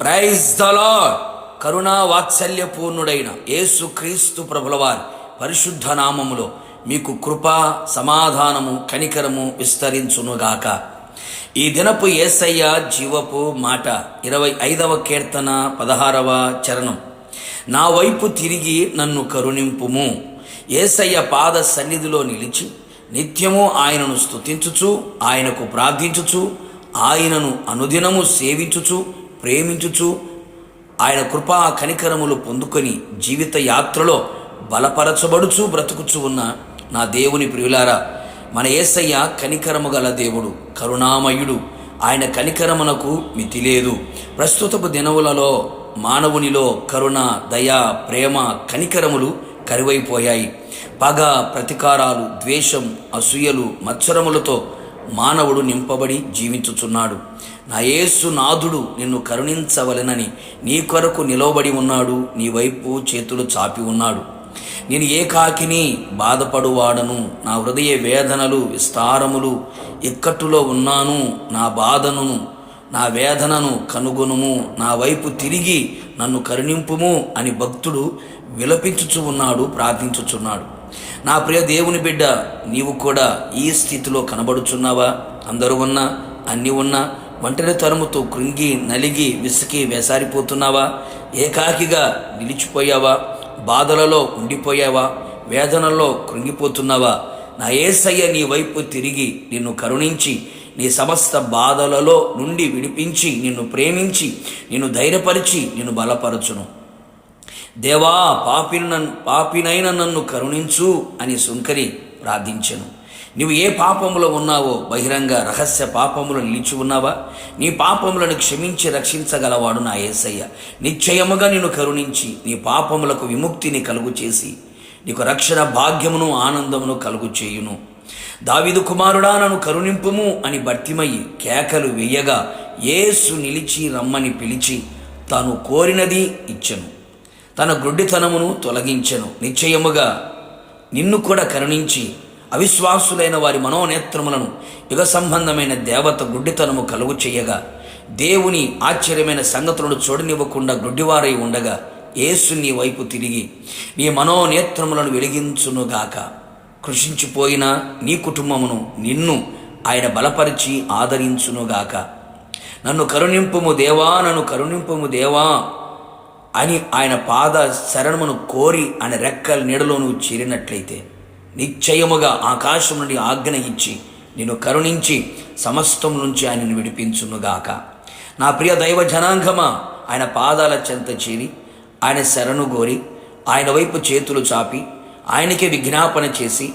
Praise దలా కరుణా వాత్సల్యపూర్ణుడైన యేసు క్రీస్తు ప్రభులవారి పరిశుద్ధ నామములో మీకు కృప సమాధానము కనికరము విస్తరించునుగాక. ఈ దినపు ఏసయ్య జీవపు మాట ఇరవై ఐదవ కీర్తన పదహారవ చరణం. నా వైపు తిరిగి నన్ను కరుణింపుము. ఏసయ్య పాద సన్నిధిలో నిలిచి నిత్యము ఆయనను స్తుతించుచు ఆయనకు ప్రార్థించుచు ఆయనను అనుదినము సేవించుచు ప్రేమించుచు ఆయన కృపా కనికరములు పొందుకొని జీవిత యాత్రలో బలపరచబడుచు బ్రతుకుచు ఉన్న నా దేవుని ప్రియులారా మన ఏసయ్య కనికరము గల దేవుడు కరుణామయుడు. ఆయన కనికరమునకు మితి లేదు. ప్రస్తుతపు దినములలో మానవునిలో కరుణ దయ ప్రేమ కనికరములు కరువైపోయాయి. పగ ప్రతికారాలు ద్వేషం అసూయలు మత్సరములతో మానవుడు నింపబడి జీవించుచున్నాడు. నా యేసు నాథుడు నిన్ను కరుణించవలెనని నీ కొరకు నిలవబడి ఉన్నాడు నీ వైపు చేతులు చాపి ఉన్నాడు. నేను ఏకాకిని బాధపడువాడను నా హృదయ వేదనలు విస్తారములు ఇక్కట్టులో ఉన్నాను నా బాధను నా వేదనను కనుగొనుము నా వైపు తిరిగి నన్ను కరుణింపుము అని భక్తుడు విలపించుచు ఉన్నాడు ప్రార్థించుచున్నాడు. నా ప్రియ దేవుని బిడ్డ నీవు కూడా ఈ స్థితిలో కనబడుచున్నావా? అందరూ ఉన్నా అన్నీ ఉన్నా ఒంటరి తరుముతో కృంగి నలిగి విసికి వేసారిపోతున్నావా? ఏకాకిగా నిలిచిపోయావా? బాధలలో ఉండిపోయావా? వేదనలో కృంగిపోతున్నావా? నా ఏసయ్య నీ వైపు తిరిగి నిన్ను కరుణించి నీ సమస్త బాధలలో నుండి విడిపించి నిన్ను ప్రేమించి నిన్ను ధైర్యపరిచి నిన్ను బలపరచును. దేవా పాపిన పాపినైన నన్ను కరుణించు అని సుంకరి ప్రార్థించెను. నువ్వు ఏ పాపములో ఉన్నావో బహిరంగ రహస్య పాపములు నిలిచి ఉన్నావా? నీ పాపములను క్షమించి రక్షించగలవాడు నా యేసయ్య నిశ్చయముగా నిన్ను కరుణించి నీ పాపములకు విముక్తిని కలుగు చేసి నీకు రక్షణ భాగ్యమును ఆనందమును కలుగు చేయును దావిదు కుమారుడా నన్ను కరుణింపుము అని భర్తిమయ్యి కేకలు వేయగా ఏసు నిలిచి రమ్మని పిలిచి తాను కోరినది ఇచ్చెను. తన గుడ్డితనమును తొలగించెను. నిశ్చయముగా నిన్ను కూడా కరుణించి అవిశ్వాసులైన వారి మనోనేత్రములను యుగ సంబంధమైన దేవత గుడ్డితనము కలుగు చేయగా దేవుని ఆశ్చర్యమైన సంగతులను చూడనివ్వకుండా గుడ్డివారై ఉండగా యేసు నీ వైపు తిరిగి నీ మనోనేత్రములను వెలిగించునుగాక. కృషించిపోయిన నీ కుటుంబమును నిన్ను ఆయన బలపరిచి ఆదరించునుగాక. నన్ను కరుణింపుము దేవా నన్ను కరుణింపుము దేవా అని ఆయన పాద శరణమును కోరి ఆయన రెక్కల నీడలో నువ్వు చేరినట్లయితే నిశ్చయముగా ఆకాశం నుండి ఆజ్ఞ ఇచ్చి నిన్ను కరుణించి సమస్తం నుంచి ఆయనను విడిపించునుగాక. నా ప్రియ దైవ జనాంగమా ఆయన పాదాల చెంత చేరి ఆయన శరణు గోరి ఆయన వైపు చేతులు చాపి ఆయనకే విజ్ఞాపన చేసి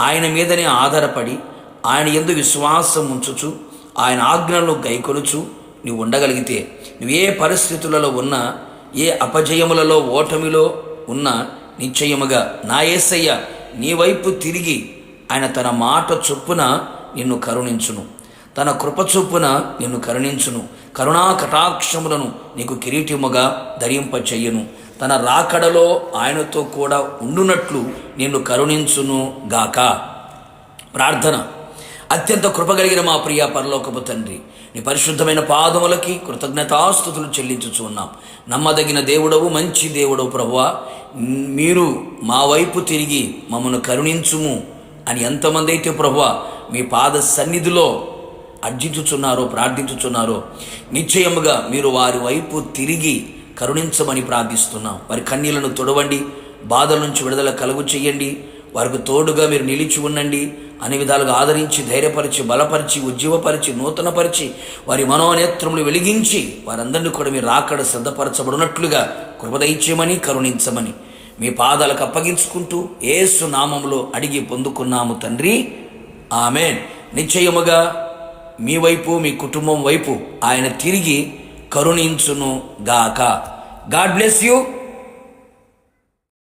ఆయన మీదనే ఆధారపడి ఆయన ఎందు విశ్వాసం ఉంచుచు ఆయన ఆజ్ఞలను గైకొనుచు నువ్వు ఉండగలిగితే నువ్వు ఏ పరిస్థితులలో ఉన్నా ఏ అపజయములలో ఓటమిలో ఉన్న నిశ్చయముగా నా ఏసయ్య నీ వైపు తిరిగి ఆయన తన మాట చొప్పున నిన్ను కరుణించును. తన కృప చొప్పున నిన్ను కరుణించును. కరుణా కటాక్షములను నీకు కిరీటముగా ధరింపచెయ్యను తన రాకడలో ఆయనతో కూడా ఉండునట్లు నిన్ను కరుణించును గాక. ప్రార్థన. అత్యంత కృపగలిగిన మా ప్రియ పరలోకపు తండ్రి నీ పరిశుద్ధమైన పాదములకి కృతజ్ఞతాస్థుతులు చెల్లించుచు ఉన్నాం. నమ్మదగిన దేవుడవు మంచి దేవుడవు ప్రభువా మీరు మా వైపు తిరిగి మమ్మను కరుణించుము అని ఎంతమంది అయితే ప్రభువా మీ పాద సన్నిధిలో అర్జించుచున్నారో ప్రార్థించుచున్నారో నిశ్చయముగా మీరు వారి వైపు తిరిగి కరుణించమని ప్రార్థిస్తున్నాం. వారి కన్నీళ్ళను తొడవండి బాధల నుంచి విడుదల కలుగు చేయండి వారికి తోడుగా మీరు నిలిచి ఉండండి అన్ని విధాలుగా ఆదరించి ధైర్యపరిచి బలపరిచి ఉజ్జీవపరిచి నూతనపరిచి వారి మనోనేత్రములు వెలిగించి వారందరినీ కూడా మీరు రాకడ సిద్ధపరచబడినట్లుగా కృపదయిచ్యమని కరుణించమని మీ పాదాలకు అప్పగించుకుంటూ ఏసు నామములో అడిగి పొందుకున్నాము తండ్రి. ఆమె నిశ్చయముగా మీ వైపు మీ కుటుంబం వైపు ఆయన తిరిగి కరుణించును గాక గాడ్ బ్లెస్ యూ.